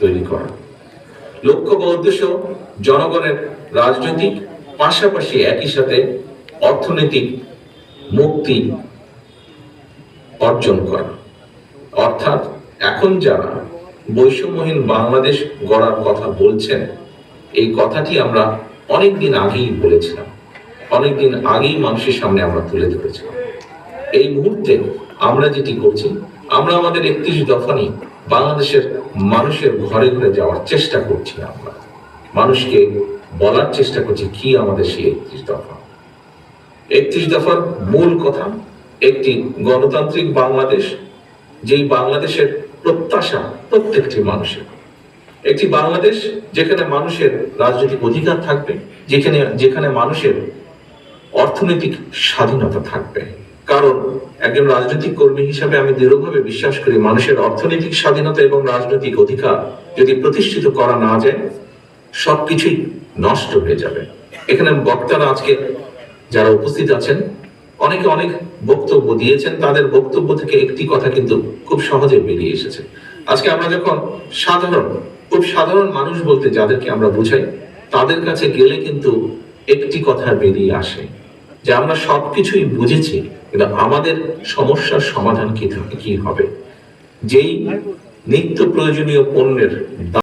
তৈরি করা লক্ষ্য বা উদ্দেশ্য জনগণের রাজনৈতিক পাশাপাশি একই সাথে অর্থনৈতিক মুক্তি অর্জন করা। অর্থাৎ এখন যারা বৈষম্যহীন বাংলাদেশ গড়ার কথা বলছেন, এই কথাটি আমরা অনেকদিন আগেই বলেছিলাম। অনেকদিন আগেই মানুষের সামনে আমরা তুলে ধরেছিলাম। এই মুহূর্তে আমরা যেটি করছি, আমরা আমাদের একত্রিশ দফা নিয়ে বাংলাদেশের মানুষের ঘরে ঘরে যাওয়ার চেষ্টা করছি আমরা। মানুষকে বলার চেষ্টা করছি কি আমাদের সেই একত্রিশ দফা। একত্রিশ দফার মূল কথা, একটি গণতান্ত্রিক বাংলাদেশ, যেই বাংলাদেশের প্রত্যাশা প্রত্যেকটি মানুষের। একটি বাংলাদেশ যেখানে মানুষের রাজনৈতিক অধিকার থাকবে, যেখানে যেখানে মানুষের অর্থনৈতিক স্বাধীনতা থাকবে। একজন রাজনৈতিক কর্মী হিসাবে আমি দৃঢ়ভাবে বিশ্বাস করি মানুষের অর্থনৈতিক স্বাধীনতা এবং রাজনৈতিক অধিকার যদি প্রতিষ্ঠিত করা না যায়, সবকিছুই নষ্ট হয়ে যাবে। এখানে বক্তারা আজকে যারা উপস্থিত আছেন, অনেকে অনেক বক্তব্য দিয়েছেন, তাদের বক্তব্য থেকে একটি কথা কিন্তু খুব সহজে বেরিয়ে এসেছে। আজকে আমরা যখন সাধারণ, খুব সাধারণ মানুষ বলতে যাদেরকে আমরা বুঝাই, তাদের কাছে গেলে কিন্তু একটি কথা বেরিয়ে আসে। যে আমরা সবকিছুই বুঝেছি, কিন্তু আমাদের সমস্যার সমাধান কি কি হবে? যেই নিত্য প্রয়োজনীয় পণ্যের